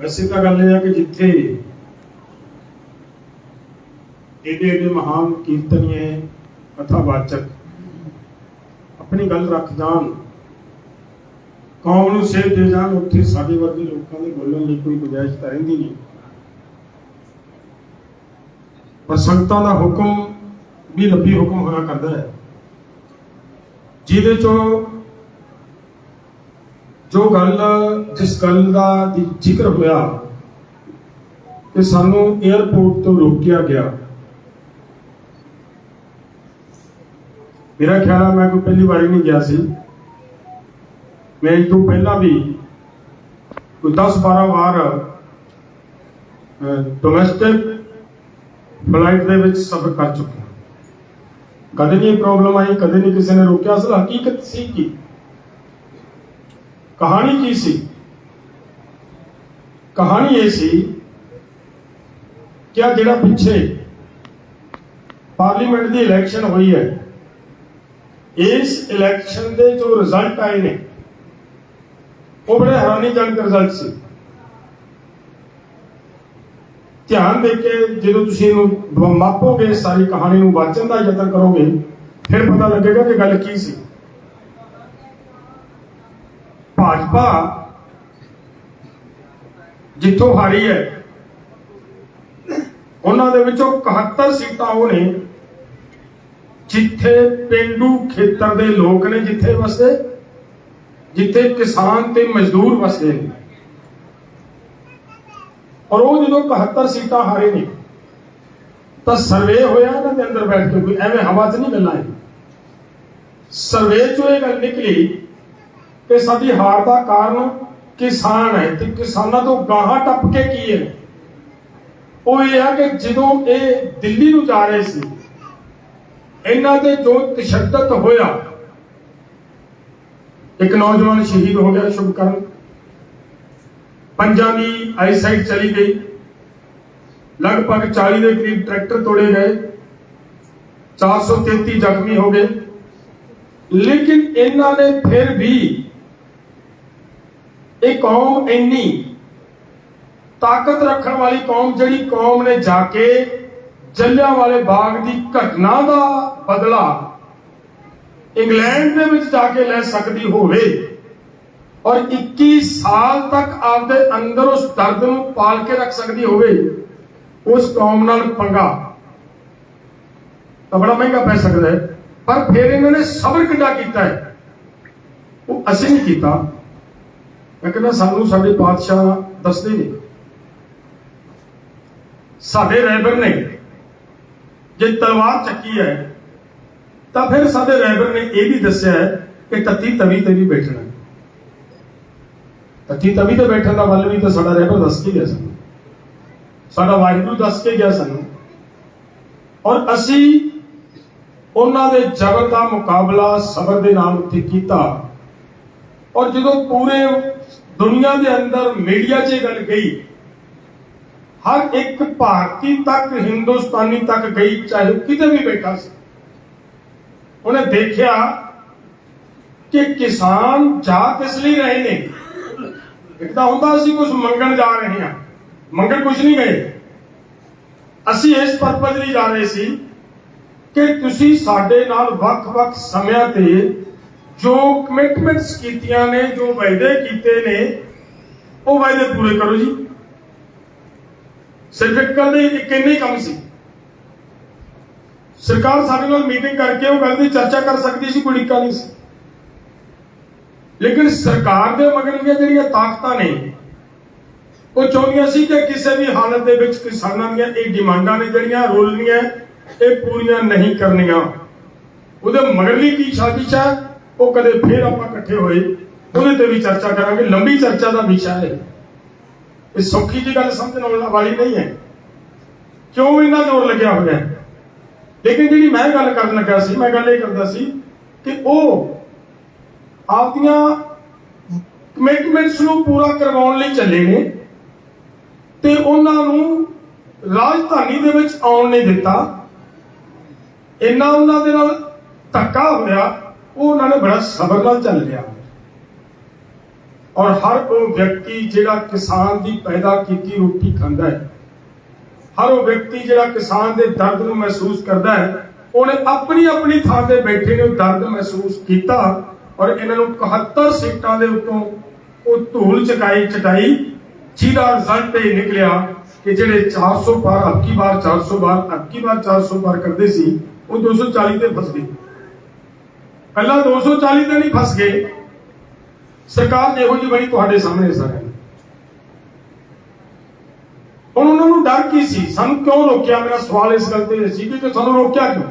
ਵੈਸੇ ਤਾਂ ਗੱਲ ਇਹ ਆ ਕਿ ਜਿੱਥੇ ਏਡੇ ਏਡੇ ਮਹਾਨ ਕੀਰਤਨੀਏ, ਕਥਾਵਾਚਕ, ਆਪਣੀ ਗੱਲ ਰੱਖ ਜਾਣ, ਕੌਮ ਨੂੰ ਸੇਧ ਦੇ ਜਾਣ, ਉੱਥੇ ਸਾਡੇ ਵਰਗੇ ਲੋਕਾਂ ਦੇ ਬੋਲਣ ਲਈ ਕੋਈ ਗੁੰਜਾਇਸ਼ ਤਾਂ ਰਹਿੰਦੀ ਨਹੀਂ। ਪਰ ਸੰਗਤਾਂ ਦਾ ਹੁਕਮ ਵੀ ਰੱਬੀ ਹੁਕਮ ਹੋਇਆ ਕਰਦਾ ਹੈ। ਜਿਹਦੇ ਚੋਂ ਜੋ ਗੱਲ ਜਿਸ ਗੱਲ ਦਾ ਜ਼ਿਕਰ ਹੋਇਆ ਕਿ ਸਾਨੂੰ 에ਅਰਪੋਰਟ ਤੋਂ ਰੋਕਿਆ ਗਿਆ। ਮੇਰਾ ਖਿਆਲ ਹੈ ਮੈਂ ਕੋਈ ਪਹਿਲੀ ਵਾਰੀ ਨਹੀਂ ਗਿਆ ਸੀ। ਮੈਂ ਇਸ ਤੋਂ ਪਹਿਲਾਂ ਵੀ ਕੋਈ 10 12 ਵਾਰ ਡੋਮੈਸਟਿਕ ਫਲਾਈਟ ਦੇ ਵਿੱਚ ਸਫ਼ਰ ਕਰ ਚੁੱਕਿਆ ਕਦੇ ਨਹੀਂ ਪ੍ਰੋਬਲਮ ਆਈ, ਕਦੇ ਨਹੀਂ ਕਿਸੇ ਨੇ ਰੋਕਿਆ, ਅਸਲ ਹਕੀਕਤ ਸੀ ਕਿ? ਕਹਾਣੀ ਕੀ ਸੀ? ਕਹਾਣੀ ਇਹ ਸੀ ਕਿ ਜਿਹੜਾ ਪਿੱਛੇ ਪਾਰਲੀਮੈਂਟ ਦੀ ਇਲੈਕਸ਼ਨ ਹੋਈ ਹੈ, ਇਸ ਇਲੈਕਸ਼ਨ ਦੇ ਜੋ ਰਿਜ਼ਲਟ ਆਏ ਨੇ, ਉਹ ਬੜੇ ਹੈਰਾਨੀਜਨਕ ਰਿਜ਼ਲਟ ਸੀ। ਧਿਆਨ ਦੇ ਕੇ ਜਦੋਂ ਤੁਸੀਂ ਇਹਨੂੰ ਮਾਪੋਗੇ ਸਾਰੀ ਕਹਾਣੀ ਨੂੰ ਵਾਚਣ ਦਾ ਯਤਨ ਕਰੋਗੇ, ਫਿਰ ਪਤਾ ਲੱਗੇਗਾ ਕਿ ਗੱਲ ਕੀ ਸੀ। ਭਾਜਪਾ ਜਿੱਥੋਂ ਹਾਰੀ ਹੈ, ਉਹਨਾਂ ਦੇ ਵਿੱਚੋਂ 71 ਸੀਟਾਂ ਉਹ ਨੇ, ਜਿੱਥੇ ਪਿੰਡੂ ਖੇਤਰ ਦੇ ਲੋਕ ਨੇ ਜਿੱਥੇ ਵਸਦੇ ਜਿੱਥੇ ਕਿਸਾਨ ਤੇ ਮਜ਼ਦੂਰ ਵਸਦੇ ਨੇ। ਔਰ ਉਹ ਜਦੋਂ 71 ਸੀਟਾਂ ਹਾਰੇ ਨੇ, ਤਾਂ ਸਰਵੇ ਹੋਇਆ ਇਹਨਾਂ ਦੇ ਅੰਦਰ ਬੈਠ ਕੇ, ਕੋਈ ਐਵੇਂ ਹਵਾ 'ਚ ਨਹੀਂ ਗੱਲਾਂ ਹੈ ਸਰਵੇ 'ਚੋਂ ਇਹ ਗੱਲ ਨਿਕਲੀ ਕਿ ਸਾਡੀ ਹਾਰ ਦਾ ਕਾਰਨ ਕਿਸਾਨ ਹੈ ਤੇ ਕਿਸਾਨਾਂ ਤੋਂ ਗਾਹਾਂ ਟੱਪ ਕੇ ਕੀ ਹੈ? ਉਹ ਇਹ ਆ ਕਿ ਜਦੋਂ ਇਹ ਦਿੱਲੀ ਨੂੰ ਜਾ ਰਹੇ ਸੀ, ਇਹਨਾਂ ਦੇ ਜੋ ਤਸ਼ੱਦਦ ਹੋਇਆ, ਇੱਕ ਨੌਜਵਾਨ ਸ਼ਹੀਦ ਹੋ ਗਿਆ ਸ਼ੁਭਕਰਨ। ਪੰਜਾਂ ਦੀ ਆਈਸਾਈਟ ਚਲੀ ਗਈ। ਲਗਭਗ 40 ਦੇ ਕਰੀਬ ਟਰੈਕਟਰ ਤੋੜੇ ਗਏ। 433 ਜ਼ਖਮੀ ਹੋ ਗਏ। ਲੇਕਿਨ ਇਹਨਾਂ ਨੇ ਫਿਰ ਵੀ ਇਹ ਕੌਮ ਇੰਨੀ ਤਾਕਤ ਰੱਖਣ ਵਾਲੀ ਕੌਮ ਜਿਹੜੀ ਕੌਮ ਨੇ ਜਾ ਕੇ ਜੱਲਿਆਂ ਵਾਲੇ ਬਾਗ ਦੀ ਘਟਨਾ ਦਾ ਬਦਲਾ ਇੰਗਲੈਂਡ ਦੇ ਵਿੱਚ ਜਾ ਕੇ ਲੈ ਸਕਦੀ ਹੋਵੇ ਔਰ 21 ਸਾਲ ਤੱਕ ਆਪਦੇ ਅੰਦਰ ਉਸ ਦਰਦ ਨੂੰ ਪਾਲ ਕੇ ਰੱਖ ਸਕਦੀ ਹੋਵੇ, ਉਸ ਕੌਮ ਨਾਲ ਪੰਗਾ ਤਾਂ ਬੜਾ ਮਹਿੰਗਾ ਪੈ ਸਕਦਾ ਹੈ। ਪਰ ਫਿਰ ਇਹਨਾਂ ਨੇ ਸਬਰ ਕਿੱਡਾ ਕੀਤਾ ਹੈ? ਉਹ ਅਸੀਂ ਨਹੀਂ ਕੀਤਾ। ਮੈਂ ਕਹਿੰਦਾ ਸਾਨੂੰ ਸਾਡੇ ਪਾਤਸ਼ਾਹ ਦੱਸਦੇ ਨੇ ਸਾਡੇ ਰਹਿਬਰ ਨੇ ਜੇ ਤਲਵਾਰ ਚੱਕੀ ਹੈ, ਤਾਂ ਫਿਰ ਸਾਡੇ ਰਹਿਬਰ ਨੇ ਇਹ ਵੀ ਦੱਸਿਆ ਹੈ ਕਿ ਤੱਤੀ ਤਵੀ ਤੇ ਵੀ ਬੈਠਣਾ ਤੱਤੀ ਤਵੀ ਤੇ ਬੈਠਣ ਦਾ ਵੱਲ ਵੀ ਤਾਂ ਸਾਡਾ ਰਹਿਬਰ ਦੱਸ ਕੇ ਗਿਆ ਸਾਨੂੰ। ਸਾਡਾ ਵਾਹਿਗੁਰੂ ਦੱਸ ਕੇ ਗਿਆ ਸਾਨੂੰ। ਔਰ ਅਸੀਂ ਉਹਨਾਂ ਦੇ ਜ਼ਬਰ ਦਾ ਮੁਕਾਬਲਾ ਸਬਰ ਦੇ ਨਾਲ ਉੱਤੇ ਕੀਤਾ। ਔਰ ਜਦੋਂ ਪੂਰੇ ਦੁਨੀਆ ਦੇ ਅੰਦਰ ਮੀਡੀਆ 'ਚ ਇਹ ਗੱਲ ਗਈ, ਹਰ ਇੱਕ ਭਾਰਤੀ ਤੱਕ, ਹਿੰਦੁਸਤਾਨੀ ਤੱਕ ਗਈ, ਚਾਹੇ ਉਹ ਕਿਤੇ ਵੀ ਬੈਠਾ ਸੀ। ਉਹਨੇ ਦੇਖਿਆ ਕਿ ਕਿਸਾਨ ਜਾ ਕਿਸ ਲਈ ਰਹੇ ਨੇ? ਇੱਕ ਤਾਂ ਹੁੰਦਾ ਅਸੀਂ ਕੁਝ ਮੰਗਣ ਜਾ ਰਹੇ ਹਾਂ। ਮੰਗਣ ਕੁਝ ਨਹੀਂ ਗਏ। ਅਸੀਂ ਇਸ ਪਰਪਸ ਲਈ ਜਾ ਰਹੇ ਸੀ ਕਿ ਤੁਸੀਂ ਸਾਡੇ ਨਾਲ ਵੱਖ-ਵੱਖ ਸਮਿਆਂ ਤੇ ਜੋ ਕਮਿਟਮੈਂਟਸ ਕੀਤੀਆਂ ਨੇ, ਜੋ ਵਾਅਦੇ ਕੀਤੇ ਨੇ, ਉਹ ਵਾਅਦੇ ਪੂਰੇ ਕਰੋ ਜੀ। ਸਿਰਫ ਇੱਕ ਗੱਲ ਦੇ ਇੱਕ ਇੰਨਾ ਕੰਮ ਸੀ। ਸਰਕਾਰ ਸਾਡੇ ਨਾਲ ਮੀਟਿੰਗ ਕਰਕੇ ਉਹ ਗੱਲ ਦੀ ਚਰਚਾ ਕਰ ਸਕਦੀ ਸੀ, ਕੋਈ ਡਿੱਕਾ ਨਹੀਂ ਸੀ। ਲੇਕਿਨ ਸਰਕਾਰ ਦੇ ਮਗਰਲੀਆਂ ਜਿਹੜੀਆਂ ਤਾਕਤਾਂ ਨੇ, ਉਹ ਚਾਹੁੰਦੀਆਂ ਸੀ ਕਿ ਕਿਸੇ ਵੀ ਹਾਲਤ ਦੇ ਵਿੱਚ ਕਿਸਾਨਾਂ ਦੀਆਂ ਇਹ ਡਿਮਾਂਡਾਂ ਨੇ ਜਿਹੜੀਆਂ ਰੋਲਣੀਆਂ, ਇਹ ਪੂਰੀਆਂ ਨਹੀਂ ਕਰਨੀਆਂ। ਉਹਦੇ ਮਗਰਲੀ ਕੀ ਸਾਜ਼ਿਸ਼ ਹੈ? ਉਹ ਕਦੇ ਫੇਰ ਆਪਾਂ ਇਕੱਠੇ ਹੋਏ, ਉਹਦੇ ਤੇ ਵੀ ਚਰਚਾ ਕਰਾਂਗੇ। ਲੰਬੀ ਚਰਚਾ ਦਾ ਵਿਸ਼ਾ ਹੈ। ਇਹ ਸੌਖੀ ਜੀ ਗੱਲ ਸਮਝਣ ਵਾਲੀ ਨਹੀਂ ਹੈ। ਕਿਉਂ ਇੰਨਾ ਜ਼ੋਰ ਲੱਗਿਆ ਹੋਇਆ ਹੈ? ਲੇਕਿਨ ਜਿਹੜੀ ਮੈਂ ਗੱਲ ਕਰਨ ਲੱਗਾ ਸੀ, ਮੈਂ ਗੱਲ ਇਹ ਕਰਦਾ ਸੀ ਕਿ ਉਹ ਆਪਦੀਆਂ ਕਮਿਟਮੈਂਟਸ ਨੂੰ ਪੂਰਾ ਕਰਵਾਉਣ ਲਈ ਚੱਲੇ ਨੇ ਤੇ ਉਹਨਾਂ ਨੂੰ ਰਾਜਧਾਨੀ ਦੇ ਵਿੱਚ ਆਉਣ ਨਹੀਂ ਦਿੱਤਾ। ਇੰਨਾ ਉਹਨਾਂ ਦੇ ਨਾਲ ਧੱਕਾ ਹੋਇਆ। ਉਹ ਉਹਨਾਂ ਨੇ ਬੜਾ ਸਬਰ ਨਾਲ ਚੱਲ ਲਿਆ ਔਰ ਹਰ ਉਹ ਵਿਅਕਤੀ ਜਿਹੜਾ ਕਿਸਾਨ ਦੀ ਪੈਦਾ ਕੀਤੀ ਰੋਟੀ ਖਾਂਦਾ ਹੈ, ਹਰ ਉਹ ਵਿਅਕਤੀ ਜਿਹੜਾ ਕਿਸਾਨ ਦੇ ਦਰਦ ਨੂੰ ਮਹਿਸੂਸ ਕਰਦਾ ਹੈ, ਉਹਨੇ ਆਪਣੀ ਆਪਣੀ ਥਾਂ ਤੇ ਬੈਠੇ ਨੇ ਉਹ ਦਰਦ ਮਹਿਸੂਸ ਕੀਤਾ ਔਰ ਇਹਨਾਂ ਨੂੰ 71 ਸੀਟਾਂ ਦੇ ਉੱਤੋਂ ਉਹ ਧੂਲ ਚਕਾਈ ਚਟਾਈ ਜਿਹਦਾ ਰਿਜ਼ਲਟ ਇਹ ਨਿਕਲਿਆ ਕਿ ਜਿਹੜੇ 400 ਪਾਰ ਅਬਕੀ ਵਾਰ 400 ਬਾਰ ਅਬਕੀ ਵਾਰ 400 ਪਾਰ ਕਰਦੇ ਸੀ, ਉਹ 240 ਤੇ ਫਸ ਗਏ। ਪਹਿਲਾਂ 240 ਤੇ ਨਹੀਂ ਫਸ ਗਏ। ਸਰਕਾਰ ਜਿਹੋ ਜਿਹੀ ਬਣੀ ਤੁਹਾਡੇ ਸਾਹਮਣੇ ਸਾਰਿਆਂ ਨੇ। ਹੁਣ ਉਹਨਾਂ ਨੂੰ ਡਰ ਕੀ ਸੀ? ਸਾਨੂੰ ਕਿਉਂ ਰੋਕਿਆ? ਮੇਰਾ ਸਵਾਲ ਇਸ ਗੱਲ ਤੇ ਸੀ ਕਿ ਸਾਨੂੰ ਰੋਕਿਆ ਕਿਉਂ?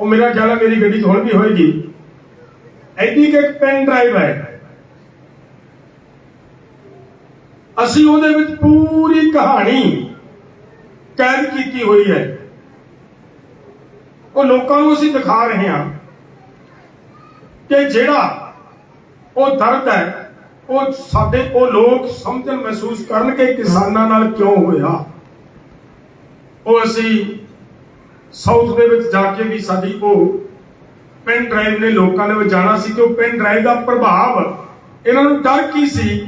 ਉਹ ਮੇਰਾ ਖਿਆਲ ਹੈ ਮੇਰੀ ਗੱਡੀ 'ਚ ਹੁਣ ਵੀ ਹੋਏਗੀ। ਐਡੀ ਕਿ ਇੱਕ ਪੈਨ ਡਰਾਈਵ ਹੈ। ਅਸੀਂ ਉਹਦੇ ਵਿੱਚ ਪੂਰੀ ਕਹਾਣੀ ਕੈਦ ਕੀਤੀ ਹੋਈ ਹੈ। ਉਹ ਲੋਕਾਂ ਨੂੰ ਅਸੀਂ ਦਿਖਾ ਰਹੇ ਹਾਂ। ਕਿ ਜਿਹੜਾ ਉਹ ਦਰਦ ਹੈ, ਉਹ ਸਾਡੇ ਉਹ ਲੋਕ ਸਮਝਣ ਮਹਿਸੂਸ ਕਰਨ ਕਿ ਕਿਸਾਨਾਂ ਨਾਲ ਕਿਉਂ ਹੋਇਆ। ਉਹ ਅਸੀਂ ਸਾਊਥ ਦੇ ਵਿੱਚ ਜਾ ਕੇ ਵੀ ਸਾਡੀ ਉਹ ਪੈਨ ਡਰਾਈਵ ਨੇ ਲੋਕਾਂ ਦੇ ਵਿੱਚ ਜਾਣਾ ਸੀ ਕਿ ਉਹ ਪੈਨ ਡਰਾਈਵ ਦਾ ਪ੍ਰਭਾਵ, ਇਹਨਾਂ ਨੂੰ ਡਰ ਕੀ ਸੀ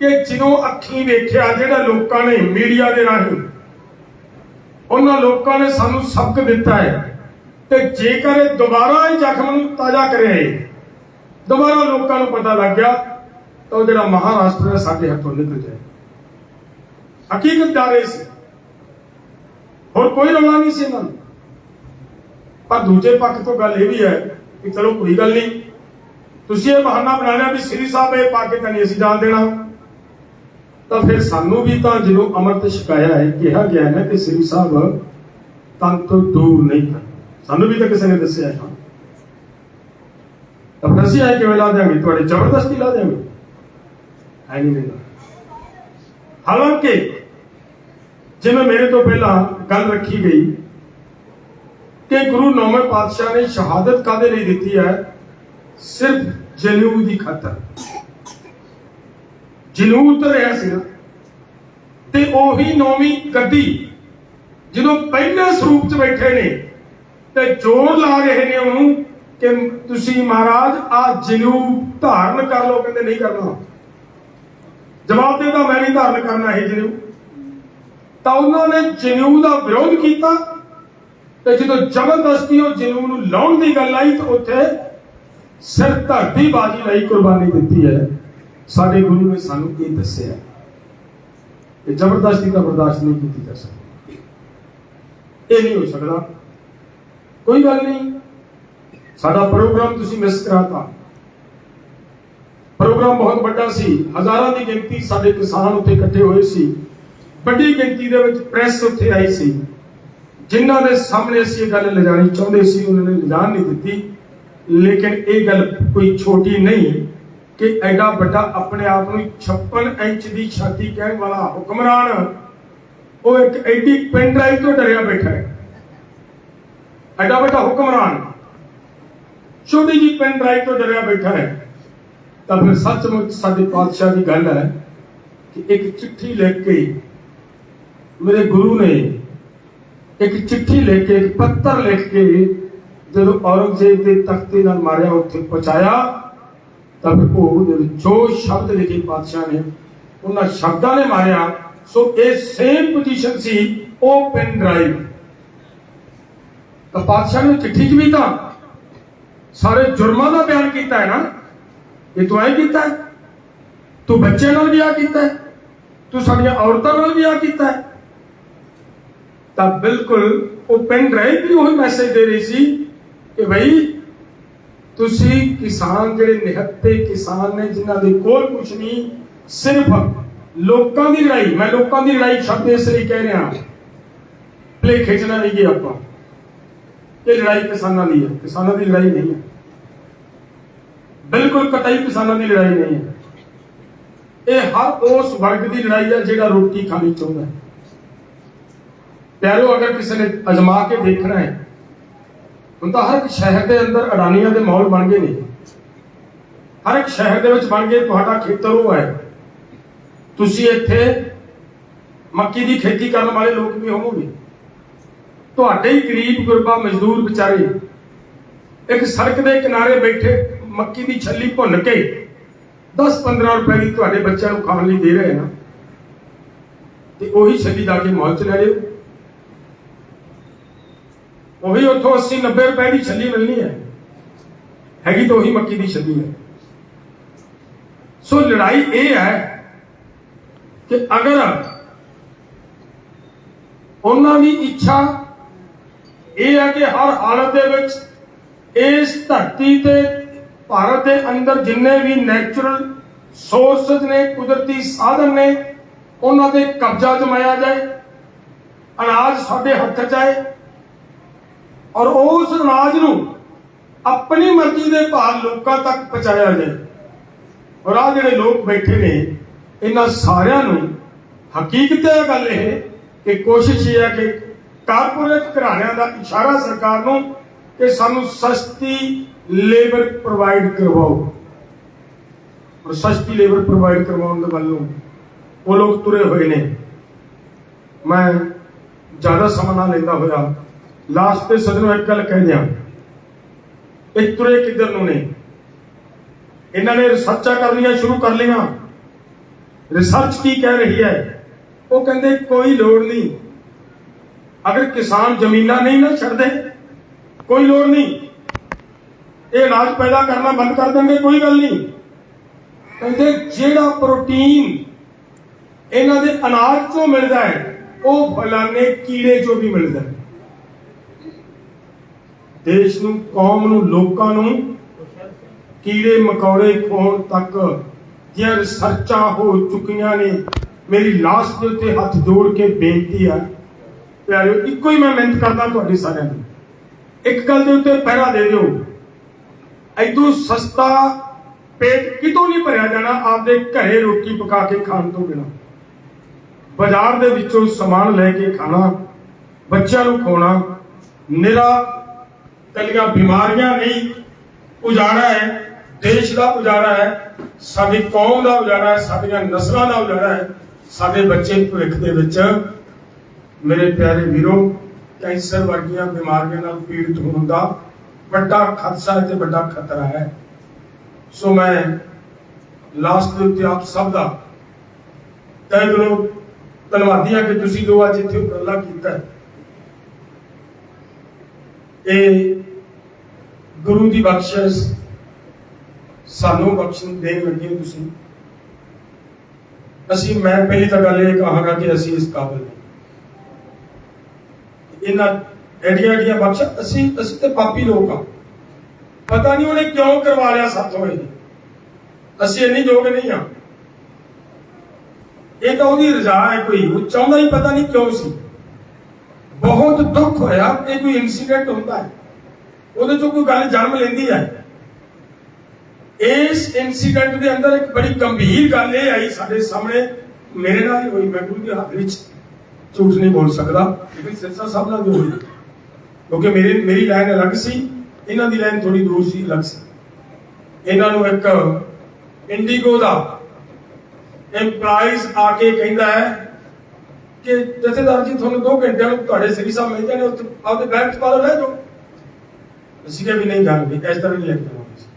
ਕਿ ਜਦੋਂ ਅੱਖੀਂ ਵੇਖਿਆ, ਜਿਹੜਾ ਲੋਕਾਂ ਨੇ ਮੀਡੀਆ ਦੇ ਰਾਹੀਂ, ਉਹਨਾਂ ਲੋਕਾਂ ਨੇ ਸਾਨੂੰ ਸਬਕ ਦਿੱਤਾ ਹੈ ਤੇ ਜੇਕਰ ਇਹ ਦੁਬਾਰਾ ਇਹ ਜ਼ਖਮ ਨੂੰ ਤਾਜ਼ਾ ਕਰੇ ਦੁਬਾਰਾ ਲੋਕਾਂ ਨੂੰ ਪਤਾ ਲੱਗ ਗਿਆ ਤਾਂ ਉਹ ਜਿਹੜਾ ਮਹਾਰਾਸ਼ਟਰ ਹੈ ਸਾਡੇ ਹੱਥੋਂ ਨਿਕਲ ਜਾਏ। ਹਕੀਕਤ ਜਾ ਰਹੀ ਸੀ। ਹੋਰ ਕੋਈ ਰੌਲਾ ਨਹੀਂ ਸੀ ਇਹਨਾਂ ਨੂੰ ਪਰ ਦੂਜੇ ਪੱਖ ਤੋਂ ਗੱਲ ਇਹ ਵੀ ਹੈ ਕਿ ਚਲੋ ਕੋਈ ਗੱਲ ਨਹੀਂ। ਤੁਸੀਂ ਇਹ ਬਹਾਨਾ ਬਣਾ ਲਿਆ ਵੀ ਸ੍ਰੀ ਸਾਹਿਬ ਇਹ ਪਾ ਕੇ ਤਾਂ ਨਹੀਂ ਅਸੀਂ ਜਾਣ ਦੇਣਾ। ਤਾਂ ਫਿਰ ਸਾਨੂੰ ਵੀ ਤਾਂ ਜਦੋਂ ਅਮਰਤ ਛਕਾਇਆ ਹੈ, ਕਿਹਾ ਗਿਆ ਹੈ ਕਿ ਸ੍ਰੀ ਸਾਹਿਬ ਤੰਤ ਦੂਰ ਨਹੀਂ ਹਨ। ਸਾਨੂੰ ਵੀ ਤਾਂ ਕਿਸੇ ਨੇ ਦੱਸਿਆ ਹੈ। ਤਾਂ ਫਿਰ ਅਸੀਂ ਆਏ ਕਿਵੇਂ ਲਾ ਦਿਆਂਗੇ? ਤੁਹਾਡੇ ਜ਼ਬਰਦਸਤੀ ਲਾ ਦਿਆਂਗੇ। ਐ ਨਹੀਂ ਮਿਲਦਾ ਹਾਲਾਂਕਿ ਜਿਵੇਂ ਮੇਰੇ ਤੋਂ ਪਹਿਲਾਂ ਗੱਲ ਰੱਖੀ ਗਈ ਕਿ ਗੁਰੂ ਨੌਵੇਂ ਪਾਤਸ਼ਾਹ ਨੇ ਸ਼ਹਾਦਤ ਕਾਦੇ ਲਈ ਦਿੱਤੀ ਹੈ? ਸਿਰਫ ਜਨੂ ਦੀ ਖਾਤਰ। ਜਨੂ ਉਤਰ ਰਿਹਾ ਸੀਗਾ ਤੇ ਉਹੀ ਨੌਵੀਂ ਗੱਦੀ, ਜਦੋਂ ਪਹਿਲੇ ਸਰੂਪ 'ਚ ਬੈਠੇ ਨੇ ਤੇ ਜ਼ੋਰ ਲਾ ਰਹੇ ਨੇ ਉਹਨੂੰ ਕਿ ਤੁਸੀਂ ਮਹਾਰਾਜ, ਆ ਜਨੂ ਧਾਰਨ ਕਰ ਲਓ, ਕਹਿੰਦੇ ਨਹੀਂ ਕਰਨਾ। ਜਵਾਬ ਦੇ ਮੈਂ ਨਹੀਂ ਧਾਰਨ ਕਰਨਾ ਇਹ ਜਨੂ ਤਾਂ ਉਹਨਾਂ ਨੇ ਜਨੂ ਦਾ ਵਿਰੋਧ ਕੀਤਾ ਤੇ ਜਦੋਂ ਜ਼ਬਰਦਸਤੀ ਉਹ ਜਨੂ ਨੂੰ ਲਾਉਣ ਦੀ ਗੱਲ ਆਈ ਤਾਂ ਉੱਥੇ ਸਿਰ ਧਰਤੀ ਬਾਜੀ ਲਈ ਕੁਰਬਾਨੀ ਦਿੱਤੀ ਹੈ। ਸਾਡੇ ਗੁਰੂ ਨੇ ਸਾਨੂੰ ਇਹ ਦੱਸਿਆ? ਕਿ ਜ਼ਬਰਦਸਤੀ ਦਾ ਬਰਦਾਸ਼ਤ ਨਹੀਂ ਕੀਤੀ ਜਾ ਸਕਦੀ। ਇਹ ਨਹੀਂ ਹੋ ਸਕਦਾ। ਕੋਈ ਗੱਲ ਨਹੀਂ। ਸਾਡਾ ਪ੍ਰੋਗਰਾਮ ਤੁਸੀਂ ਮਿਸ ਕਰਾਤਾ। ਪ੍ਰੋਗਰਾਮ ਬਹੁਤ ਵੱਡਾ ਸੀ। ਹਜ਼ਾਰਾਂ ਦੀ ਗਿਣਤੀ ਸਾਡੇ ਕਿਸਾਨ ਉੱਥੇ ਇਕੱਠੇ ਹੋਏ ਸੀ। ਵੱਡੀ ਗਿਣਤੀ ਦੇ ਵਿੱਚ ਪ੍ਰੈਸ ਉੱਥੇ ਆਈ ਸੀ। ਜਿਨ੍ਹਾਂ ਦੇ ਸਾਹਮਣੇ ਅਸੀਂ ਇਹ ਗੱਲ ਲਿਜਾਣੀ ਚਾਹੁੰਦੇ ਸੀ, ਉਹਨਾਂ ਨੇ ਲਿਜਾਣ ਨਹੀਂ ਦਿੱਤੀ। ਲੇਕਿਨ ਇਹ ਗੱਲ ਕੋਈ ਛੋਟੀ ਨਹੀਂ ਕਿ ਐਡਾ ਵੱਡਾ ਆਪਣੇ ਆਪ ਨੂੰ 56 ਇੰਚ ਦੀ ਛਾਤੀ ਕਹਿਣ ਵਾਲਾ ਹੁਕਮਰਾਨ, ਉਹ ਇੱਕ ਐਡੀ ਪਿੰਡ ਰਾਈ ਤੋਂ ਡਰਿਆ ਬੈਠਾ ਹੈ। ਐਡਾ ਵੱਡਾ ਹੁਕਮਰਾਨ। ਛੋਟੀ ਜੀ ਪੈਨ ਡਰਾਈਵ ਤੋਂ ਡਰਿਆ ਬੈਠਾ ਹੈ, ਤਾਂ ਫਿਰ ਸੱਚਮੁੱਚ ਸਾਡੇ ਪਾਤਸ਼ਾਹ ਦੀ ਗੱਲ ਹੈ ਕਿ ਇੱਕ ਚਿੱਠੀ ਲਿਖ ਕੇ ਮੇਰੇ ਗੁਰੂ ਨੇ ਇੱਕ ਚਿੱਠੀ ਲਿਖ ਕੇ, ਇੱਕ ਪੱਤਰ ਲਿਖ ਕੇ ਜਦੋਂ ਔਰੰਗਜ਼ੇਬ ਦੇ ਤਖਤੇ ਨਾਲ ਮਾਰਿਆ, ਉੱਥੇ ਪਹੁੰਚਾਇਆ, ਤਾਂ ਫਿਰ ਉਹ ਜੋ ਸ਼ਬਦ ਲਿਖੇ ਪਾਤਸ਼ਾਹ ਨੇ, ਉਹਨਾਂ ਸ਼ਬਦਾਂ ਨੇ ਮਾਰਿਆ। ਸੋ ਇਹ ਸੇਮ ਪੋਜੀਸ਼ਨ ਸੀ, ਉਹ ਪੈਨ ਡਰਾਈਵ ਤਾਂ ਪਾਤਸ਼ਾਹ ਨੂੰ ਚਿੱਠੀ 'ਚ ਵੀ ਤਾਂ ਸਾਰੇ ਜੁਰਮਾਂ ਦਾ ਬਿਆਨ ਕੀਤਾ ਹੈ ਨਾ? ਇਹ ਤੂੰ ਐ ਕੀਤਾ ਤੂੰ ਬੱਚਿਆਂ ਨਾਲ ਵੀ ਆ ਕੀਤਾ ਤੂੰ ਸਾਡੀਆਂ ਔਰਤਾਂ ਨਾਲ ਵੀ ਆ ਕੀਤਾ ਤਾਂ ਬਿਲਕੁਲ ਉਹ ਪੈਨ ਡਰਾਈਵ ਵੀ ਉਹੀ ਮੈਸੇਜ ਦੇ ਰਹੀ ਸੀ ਕਿ ਭਾਈ ਤੁਸੀਂ ਕਿਸਾਨ ਜਿਹੜੇ ਨਿਹੱਤੇ ਕਿਸਾਨ ਨੇ, ਜਿਨ੍ਹਾਂ ਦੇ ਕੋਲ ਕੁਝ ਨਹੀਂ, ਸਿਰਫ ਲੋਕਾਂ ਦੀ ਲੜਾਈ, ਮੈਂ ਲੋਕਾਂ ਦੀ ਲੜਾਈ ਸ਼ਬਦ ਇਸ ਲਈ ਕਹਿ ਰਿਹਾ। ਪਲੇ ਖਿੱਚਣਾ ਨਹੀਂ ਗਿਆ ਆਪਾਂ। ਇਹ ਲੜਾਈ ਕਿਸਾਨਾਂ ਦੀ ਹੈ। ਕਿਸਾਨਾਂ ਦੀ ਲੜਾਈ ਨਹੀਂ ਹੈ। ਬਿਲਕੁਲ ਕਟਾਈ ਕਿਸਾਨਾਂ ਦੀ ਲੜਾਈ ਨਹੀਂ ਹੈ। ਇਹ ਹਰ ਉਸ ਵਰਗ ਦੀ ਲੜਾਈ ਹੈ ਜਿਹੜਾ ਰੋਟੀ ਖਾਣੀ ਚਾਹੁੰਦਾ ਹੈ। ਪਿਆਰੋ, ਅਗਰ ਕਿਸੇ ਨੇ ਅਜਮਾ ਕੇ ਦੇਖਣਾ ਹੈ, ਹੁਣ ਤਾਂ ਹਰ ਇੱਕ ਸ਼ਹਿਰ ਦੇ ਅੰਦਰ ਅਡਾਨੀਆਂ ਦੇ ਮਾਹੌਲ ਬਣ ਗਏ ਨੇ। ਹਰ ਇੱਕ ਸ਼ਹਿਰ ਦੇ ਵਿੱਚ ਬਣ ਗਏ, ਤੁਹਾਡਾ ਖੇਤਰ ਉਹ ਹੈ। ਤੁਸੀਂ ਇੱਥੇ ਮੱਕੀ ਦੀ ਖੇਤੀ ਕਰਨ ਵਾਲੇ ਲੋਕ ਵੀ ਹੋਵੋਗੇ। ਤੁਹਾਡੇ ਹੀ ਗਰੀਬ ਗੁਰਬਾ ਮਜ਼ਦੂਰ ਵਿਚਾਰੇ ਇੱਕ ਸੜਕ ਦੇ ਕਿਨਾਰੇ ਬੈਠੇ, ਮੱਕੀ ਦੀ ਛੱਲੀ ਭੁੰਨ ਕੇ 10-15 ਰੁਪਏ ਦੀ ਤੁਹਾਡੇ ਬੱਚਿਆਂ ਨੂੰ ਖਾਣ ਲਈ ਦੇ ਰਹੇ ਨਾ। ਤੇ ਉਹੀ ਛੱਡੀ ਜਾ ਕੇ ਮੌਲ ਚ ਲੈ ਲਿਓ। ਉਹੀ ਉੱਥੋਂ 80 90 ਰੁਪਏ ਦੀ ਛੱਲੀ ਮਿਲਣੀ ਹੈ। ਹੈਗੀ ਤਾਂ ਉਹੀ ਮੱਕੀ ਦੀ ਛੱਲੀ ਹੈ। ਸੋ ਲੜਾਈ ਇਹ ਹੈ ਕਿ ਅਗਰ ਉਹਨਾਂ ਦੀ ਇੱਛਾ ਇਹ ਹੈ ਕਿ ਹਰ ਹਾਲਤ ਦੇ ਵਿੱਚ ਇਸ ਧਰਤੀ ਤੇ, ਭਾਰਤ ਦੇ ਅੰਦਰ ਜਿੰਨੇ ਵੀ ਨੈਚੁਰਲ ਸੋਰਸਸ ਨੇ, ਕੁਦਰਤੀ ਸਾਧਨ ਨੇ, ਉਹਨਾਂ ਤੇ ਕਬਜ਼ਾ ਜਮਾਇਆ ਜਾਏ, ਅਨਾਜ ਸਾਡੇ ਹੱਥ 'ਚ ਆਏ, ਔਰ ਉਸ ਅਨਾਜ ਨੂੰ ਆਪਣੀ ਮਰਜ਼ੀ ਦੇ ਭਾਰ ਲੋਕਾਂ ਤੱਕ ਪਹੁੰਚਾਇਆ ਜਾਏ। ਔਰ ਆ ਜਿਹੜੇ ਲੋਕ ਬੈਠੇ ਨੇ, ਇਹਨਾਂ ਸਾਰਿਆਂ ਨੂੰ ਹਕੀਕਤ ਇਹ ਗੱਲ ਇਹ ਕਿ ਕੋਸ਼ਿਸ਼ ਇਹ ਹੈ ਕਿ ਕਾਰਪੋਰੇਟ ਘਰਾਣਿਆਂ ਦਾ ਇਸ਼ਾਰਾ ਸਰਕਾਰ ਨੂੰ ਕਿ ਸਾਨੂੰ ਸਸਤੀ ਲੇਬਰ ਪ੍ਰੋਵਾਈਡ ਕਰਵਾਓ। ਔਰ ਸਸਤੀ ਲੇਬਰ ਪ੍ਰੋਵਾਈਡ ਕਰਵਾਉਣ ਦੇ ਵੱਲੋਂ ਉਹ ਲੋਕ ਤੁਰੇ ਹੋਏ ਨੇ। ਮੈਂ ਜ਼ਿਆਦਾ ਸਮਾਂ ਨਾ ਲੈਂਦਾ ਹੋਇਆ ਲਾਸਟ ਤੇ ਸਦਨੋਂ ਇੱਕ ਗੱਲ ਕਹਿ ਦਿਆਂ। ਇਹ ਤੁਰੇ ਕਿੱਧਰ ਨੂੰ ਨੇ? ਇਹਨਾਂ ਨੇ ਰਿਸਰਚਾਂ ਕਰਨੀਆਂ ਸ਼ੁਰੂ ਕਰ ਲਈਆਂ। ਰਿਸਰਚ ਕੀ ਕਹਿ ਰਹੀ ਹੈ? ਉਹ ਕਹਿੰਦੇ, ਕੋਈ ਲੋੜ ਨਹੀਂ। ਅਗਰ ਕਿਸਾਨ ਜ਼ਮੀਨਾਂ ਨਹੀਂ ਨਾ ਛੱਡਦੇ, ਕੋਈ ਲੋੜ ਨਹੀਂ। ਇਹ ਅਨਾਜ ਪੈਦਾ ਕਰਨਾ ਬੰਦ ਕਰ ਦੇਣਗੇ, ਕੋਈ ਗੱਲ ਨਹੀਂ। ਕਹਿੰਦੇ ਜਿਹੜਾ ਪ੍ਰੋਟੀਨ ਇਹਨਾਂ ਦੇ ਅਨਾਜ ਚੋਂ ਮਿਲਦਾ ਹੈ, ਉਹ ਫਲਾਣੇ ਕੀੜੇ ਚੋਂ ਵੀ ਮਿਲਦਾ ਹੈ। ਦੇਸ਼ ਨੂੰ, ਕੌਮ ਨੂੰ, ਲੋਕਾਂ ਨੂੰ ਕੀੜੇ ਮਕੌੜੇ ਖੋਣ ਤੱਕ ਦੀਆਂ ਰਿਸਰਚਾਂ ਹੋ ਚੁੱਕੀਆਂ ਨੇ। ਮੇਰੀ ਲਾਸ਼ ਦੇ ਉੱਤੇ ਹੱਥ ਜੋੜ ਕੇ ਬੇਨਤੀ ਹੈ ਪਿਆਰਿਓ, ਇੱਕੋ ਹੀ ਮੈਂ ਮਿਹਨਤ ਕਰਦਾ ਤੁਹਾਡੀ ਸਾਰਿਆਂ ਦੀ ਇੱਕ ਗੱਲ ਦੇ ਉੱਤੇ ਪਹਿਰਾ ਦੇ ਦਿਓ। ਐਦੂ ਸਸਤਾ ਪੇਟ ਕਿਤੋਂ ਨਹੀਂ ਭਰਿਆ ਜਾਣਾ ਆਪਦੇ ਘਰੇ ਰੋਟੀ ਪਕਾ ਕੇ ਖਾਣ ਤੋਂ ਬਿਨਾ। ਬਾਜ਼ਾਰ ਦੇ ਵਿੱਚੋਂ ਸਮਾਨ ਲੈ ਕੇ ਖਾਣਾ, ਬੱਚਿਆਂ ਨੂੰ ਖਵਾਉਣਾ, ਨਿਰਾ ਕੱਲੀਆਂ ਬਿਮਾਰੀਆਂ ਨਹੀਂ, ਉਜਾੜਾ ਹੈ, ਦੇਸ਼ ਦਾ ਉਜਾੜਾ ਹੈ, ਸਾਡੀ ਕੌਮ ਦਾ ਉਜਾੜਾ ਹੈ, ਸਾਡੀਆਂ ਨਸਲਾਂ ਦਾ ਉਜਾੜਾ ਹੈ, ਸਾਡੇ ਬੱਚੇ ਭਵਿੱਖ ਦੇ ਵਿੱਚ ਮੇਰੇ ਪਿਆਰੇ ਵੀਰੋ, ਕੈਂਸਰ ਵਰਗੀਆਂ ਬਿਮਾਰੀਆਂ ਨਾਲ ਪੀੜਤ ਹੋਣ ਦਾ ਵੱਡਾ ਖਦਸ਼ਾ ਤੇ ਵੱਡਾ ਖਤਰਾ ਹੈ। ਸੋ ਮੈਂ ਲਾਸਟ ਦੇ ਉੱਤੇ ਆਪ ਸਭ ਦਾ ਤਹਿ ਦਿਲੋਂ ਧੰਨਵਾਦੀ ਹਾਂ ਕਿ ਤੁਸੀਂ ਦੋ ਅੱਜ ਇੱਥੇ ਉਪਰਾਲਾ ਕੀਤਾ ਇਹ ਗੁਰੂ ਦੀ ਬਖਸ਼ਿਸ਼ ਸਾਨੂੰ ਬਖਸ਼ਣ ਦੇਣ ਲੱਗੇ ਤੁਸੀਂ। ਅਸੀਂ, ਮੈਂ ਪਹਿਲੀ ਤਾਂ ਗੱਲ ਇਹ ਕਹਾਂਗਾ ਕਿ ਅਸੀਂ ਇਸ ਕਾਬਿਲ ਨਹੀਂ ਇਹਨਾਂ ਐਡੀਆਂ ਐਡੀਆਂ ਬਖਸ਼, ਅਸੀਂ ਅਸੀਂ ਤੇ ਪਾਪੀ ਲੋਕ ਆ। ਪਤਾ ਨਹੀਂ ਉਹਨੇ ਕਿਉਂ ਕਰਵਾ ਲਿਆ ਸਾਥੋਂ ਇਹ ਅਸੀਂ ਇੰਨੀ ਯੋਗ ਨਹੀਂ ਆ। ਇਹ ਤਾਂ ਉਹਦੀ ਰਜ਼ਾ ਹੈ ਕੋਈ। ਉਹ ਚਾਹੁੰਦਾ ਹੀ ਪਤਾ ਨਹੀਂ ਕਿਉਂ ਸੀ। ਬਹੁਤ ਦੁੱਖ ਹੋਇਆ ਕਿ ਕੋਈ ਇਨਸੀਡੈਂਟ ਹੁੰਦਾ ਹੈ। ਉਹਦੇ ਚੋਂ ਕੋਈ ਗੱਲ ਜਨਮ ਲੈਂਦੀ ਹੈ। ਇਸ ਇਨਸੀਡੈਂਟ ਦੇ ਅੰਦਰ ਇੱਕ ਬੜੀ ਗੰਭੀਰ ਗੱਲ ਇਹ ਆਈ ਸਾਡੇ ਸਾਹਮਣੇ। ਮੇਰੇ ਨਾਲ ਹੀ ਹੋਈ, ਮੈਂ ਗੁਰੂ ਦੇ ਹੱਥ ਵਿੱਚ। ਝੂਠ ਨਹੀਂ ਬੋਲ ਸਕਦਾ। ਲੇਕਿਨ ਸਿਰਸਾ ਸਾਹਿਬ ਨਾਲ ਵੀ ਹੋਈ? ਕਿਉਂਕਿ ਮੇਰੀ ਮੇਰੀ ਲਾਈਨ ਅਲੱਗ ਸੀ ਇਹਨਾਂ ਦੀ ਲਾਈਨ ਥੋੜੀ ਦੂਰ ਸੀ ਅਲੱਗ ਸੀ। ਇਹਨਾਂ ਨੂੰ ਇੱਕ ਇੰਡੀਗੋ ਦਾ EMPLOYEES ਆ ਕੇ ਕਹਿੰਦਾ ਹੈ ਕਿ ਜਥੇਦਾਰ ਜੀ ਤੁਹਾਨੂੰ 2 ਘੰਟਿਆਂ ਨੂੰ ਤੁਹਾਡੇ ਸ੍ਰੀ ਸਾਹਿਬ ਮਿਲ ਜਾਣੇ ਉੱਥੇ ਆਪਦੇ ਬੈਂਕ ਚ ਪਾ ਲਓ ਲੈ ਜਾਓ। ਅਸੀਂ ਕਿਹਾ ਵੀ ਨਹੀਂ ਜਾਣਗੇ ਇਸ ਤਰ੍ਹਾਂ ਨਹੀਂ ਲੈ ਕੇ ਜਾਵਾਂਗੇ ਅਸੀਂ।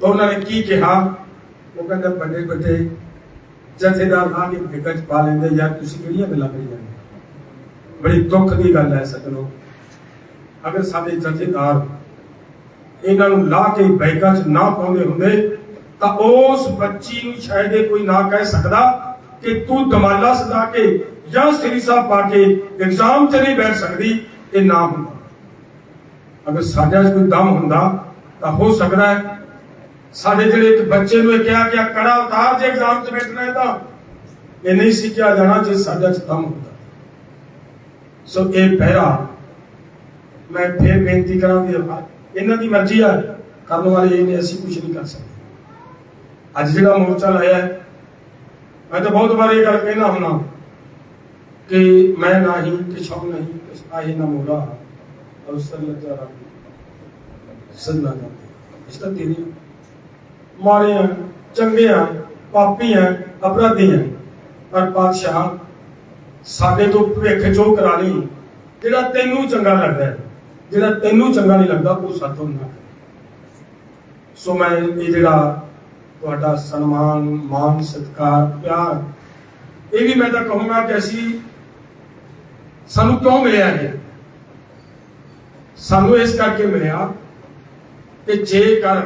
ਤਾਂ ਉਹਨਾਂ ਨੇ ਕੀ ਕਿਹਾ? ਉਹ ਕਹਿੰਦਾ ਵੱਡੇ ਵੱਡੇ ਜਥੇਦਾਰ ਆ ਕੇ ਭੇਗਾ ਚ ਪਾ ਲੈਂਦੇ, ਯਾਰ ਤੁਸੀਂ ਕਿਹੜੀਆਂ ਗੱਲਾਂ ਕਰੀ ਜਾਂਦੇ ਬੜੀ ਦੁੱਖ ਦੀ ਗੱਲ ਹੈ ਸਤਨੋ ਅਗਰ ਸਾਡੇ ਜਥੇਦਾਰ ਇਹਨਾਂ ਨੂੰ ਲਾ ਕੇ ਬੈਗਾ ਚ ਨਾ ਪਾਉਂਦੇ ਹੁੰਦੇ, ਤਾਂ ਉਸ ਬੱਚੀ ਨੂੰ ਸ਼ਾਇਦ ਇਹ ਕੋਈ ਨਾ ਕਹਿ ਸਕਦਾ ਕਿ ਤੂੰ ਦਮਾਲਾ ਸਜਾ ਕੇ ਜਾਂ ਸ੍ਰੀ ਸਾਹਿਬ ਪਾ ਕੇ ਐਗਜ਼ਾਮ ਚ ਨਹੀਂ ਬੈਠ ਸਕਦੀ, ਇਹ ਨਾ ਹੁੰਦਾ। ਅਗਰ ਸਾਡਾ 'ਚ ਕੋਈ ਦਮ ਹੁੰਦਾ, ਤਾਂ ਹੋ ਸਕਦਾ ਹੈ ਸਾਡੇ ਜਿਹੜੇ ਇੱਕ ਬੱਚੇ ਨੂੰ ਇਹ ਕਿਹਾ ਕਿ ਕੜਾ ਉਤਾਰ ਜੇ ਐਗਜ਼ਾਮ 'ਚ ਬੈਠਣਾ ਹੈ ਤਾਂ ਇਹ ਨਹੀਂ ਸੀ ਕਿਹਾ ਜਾਣਾ ਜੇ ਸਾਡੇ 'ਚ ਦਮ ਹੁੰਦਾ। ਸੋ ਇਹ ਪਹਿਰਾ ਮੈਂ ਫੇਰ ਬੇਨਤੀ ਕਰਾਂ ਵੀ ਇਹਨਾਂ ਦੀ ਮਰਜ਼ੀ ਆ, ਕਰਨ ਵਾਲੇ ਇਹ ਨੇ ਅਸੀਂ ਕੁਝ ਨਹੀਂ ਕਰ ਸਕਦੇ। ਅੱਜ ਜਿਹੜਾ ਮੋਰਚਾ ਲਾਇਆ ਮੈਂ ਤਾਂ ਬਹੁਤ ਵਾਰ ਇਹ ਗੱਲ ਕਹਿਣਾ ਹੁਣਾ ਕਿ ਮੈਂ ਨਹੀਂ ਕਿਛੋ ਨਹੀਂ ਕਿਛ ਆਹੀ ਨਾ ਮੋਰਾ ਔਰ ਸੱਲਤ ਜਾ ਸੱਲਾ ਜਾ ਇਸ ਤਾਂ ਤੇਰੀ ਮਾੜੇ ਆ ਚੰਗੇ ਆ ਪਾਪੀ ਆ ਅਪਰਾਧੀ ਆ ਪਰ ਪਾਤਸ਼ਾਹ, ਸਾਡੇ ਤੋਂ ਭਵਿੱਖ ਜੋ ਕਰਾ ਲਈ। ਜਿਹੜਾ ਤੈਨੂੰ ਚੰਗਾ ਲੱਗਦਾ ਹੈ, ਜਿਹੜਾ ਤੈਨੂੰ ਚੰਗਾ ਨਹੀਂ ਲੱਗਦਾ, ਉਹ ਸਾਥੋਂ ਨਾ ਸੋ ਮੈਂ ਇਹ ਜਿਹੜਾ ਤੁਹਾਡਾ ਸਨਮਾਨ ਮਾਨ ਸਤਿਕਾਰ, ਪਿਆਰ, ਇਹ ਵੀ ਮੈਂ ਤਾਂ ਕਹੂੰਗਾ ਕਿ ਅਸੀਂ ਸਾਨੂੰ ਕਿਉਂ ਮਿਲਿਆ ਇਹ? ਸਾਨੂੰ ਇਸ ਕਰਕੇ ਮਿਲਿਆ ਕਿ ਜੇਕਰ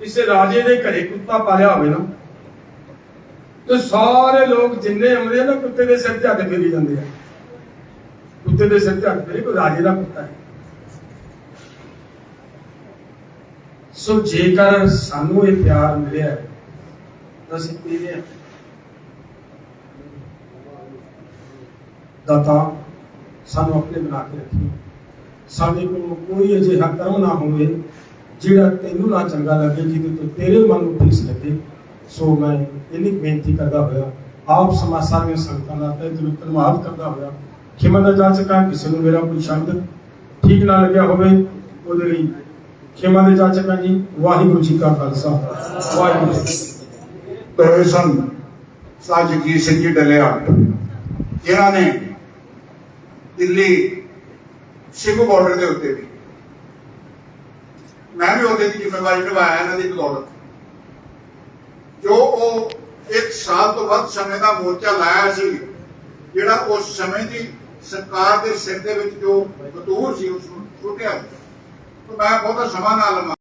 ਕਿਸੇ ਰਾਜੇ ਦੇ ਘਰੇ ਕੁੱਤਾ ਪਾਲਿਆ ਹੋਵੇ ਨਾ, ਤੇ ਸਾਰੇ ਲੋਕ ਜਿੰਨੇ ਆਉਂਦੇ ਆ ਨਾ, ਕੁੱਤੇ ਦੇ ਸਿਰ ਤੇ ਹੱਥ ਫੇਰੀ ਜਾਂਦੇ ਆ। ਕੁੱਤੇ ਦੇ ਸਿਰ ਤੇ ਹੱਥ ਫੇਰੀ, ਕੋਈ ਰਾਜੇ ਦਾ ਕੁੱਤਾ ਹੈ। ਸੋ ਜੇਕਰ ਸਾਨੂੰ ਇਹ ਪਿਆਰ ਮਿਲਿਆ, ਤਾਂ ਅਸੀਂ ਪੀਦੇ ਹਾਂ ਦਾਤਾ, ਸਾਨੂੰ ਆਪਣੇ ਬਣਾ ਕੇ ਰੱਖੀ। ਸਾਡੇ ਕੋਲ ਕੋਈ ਅਜਿਹਾ ਕਰਮ ਨਾ ਹੋਵੇ ਜਿਹੜਾ ਤੈਨੂੰ ਨਾ ਚੰਗਾ ਲੱਗੇ, ਜਿਹਦੇ ਤੋਂ ਤੇਰੇ ਮਨ ਨੂੰ ਠੇਸ ਲੱਗੇ। ਸੋ ਮੈਂ ਇੰਨੀ ਬੇਨਤੀ ਕਰਦਾ ਹੋਇਆ, ਆਪ ਸਮਾਜ ਸਾਰੀਆਂ ਸੰਗਤਾਂ ਦਾ ਤਹਿ ਦਿਲੋਂ ਧੰਨਵਾਦ ਕਰਦਾ ਹੋਇਆ। ਖਿਮਾ ਦਾ ਜਾ ਸਕਾਂ, ਕਿਸੇ ਨੂੰ ਮੇਰਾ ਕੋਈ ਸ਼ਬਦ ਠੀਕ ਨਾ ਲੱਗਿਆ ਹੋਵੇ, ਉਹਦੇ ਲਈ ਖਿਮਾ ਦੇ ਜਾ ਸਕਾਂ ਜੀ। ਵਾਹਿਗੁਰੂ ਜੀ ਕਾ ਖਾਲਸਾ। ਵਾਹਿਗੁਰੂ ਜੀ ਕੀ ਫਤਿਹ। ਸਿੰਘ ਜੀ ਡਲਿਆ ਜਿਨ੍ਹਾਂ ਨੇ ਦਿੱਲੀ ਸਿੱਖ ਬਾਰਡਰ ਦੇ ਉੱਤੇ ਵੀ ਮੈਂ ਵੀ ਉਹਦੇ ਦੀ ਜ਼ਿੰਮੇਵਾਰੀ ਨਿਭਾਇਆ, ਇਹਨਾਂ ਦੀ ਬਦੌਲਤ ਜੋ ਉਹ ਇੱਕ ਸਾਲ ਤੋਂ ਵੱਧ ਸਮੇਂ ਦਾ ਮੋਰਚਾ ਲਾਇਆ ਸੀ, ਜਿਹੜਾ ਉਸ ਸਮੇਂ ਦੀ ਸਰਕਾਰ ਦੇ ਸਿਰ ਦੇ ਵਿੱਚ ਜੋ ਬਤੂਰ ਸੀ, ਉਸ ਨੂੰ ਛੁੱਟਿਆ ਮੈਂ ਬਹੁਤਾ ਸਮਾਂ ਨਾ ਲਵਾਂ।